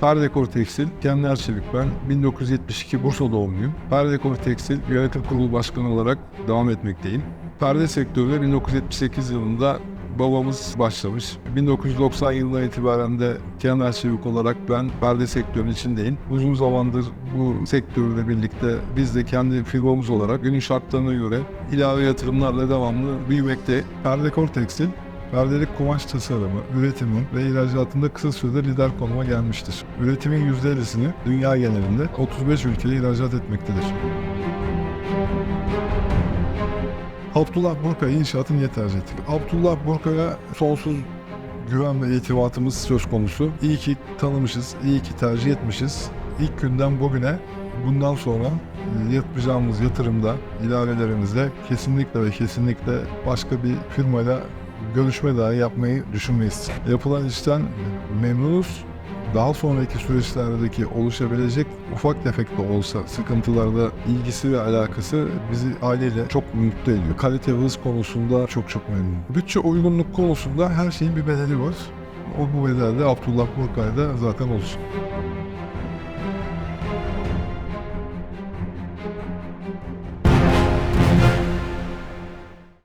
Perdekor Tekstil, Kendi Çevik ben. 1972 Bursa doğumluyum. Perdekor Tekstil Yönetim Kurulu Başkanı olarak devam etmekteyim. Perde sektörüne 1978 yılında babamız başlamış. 1990 yılından itibaren de Kenan Çevik olarak ben perde sektörünün içindeyim. Uzun zamandır bu sektörle birlikte biz de kendi firmamız olarak günün şartlarına göre ilave yatırımlarla devamlı büyümekte. Perdekor Tekstil Perdelik kumaş tasarımı, üretimi ve ihracatında kısa sürede lider konuma gelmiştir. Üretimin %50'sini dünya genelinde 35 ülkeye ihracat etmektedir. Abdullah Burka inşaatı niye tercih ettik? Abdullah Burka'ya sonsuz güven ve itibatımız söz konusu. İyi ki tanımışız, iyi ki tercih etmişiz. İlk günden bugüne bundan sonra e, yapacağımız yatırımda, ilavelerimizde kesinlikle ve kesinlikle başka bir firmayla görüşme dahi yapmayı düşünmeyiz. Yapılan işten memnunuz. Daha sonraki süreçlerdeki oluşabilecek ufak tefek de olsa sıkıntılarda ilgisi ve alakası bizi aileyle çok mutlu ediyor. Kalite ve hız konusunda çok çok memnunum. Bütçe uygunluk konusunda her şeyin bir bedeli var. O bu bedel de Abdullah Burkay'da zaten olsun.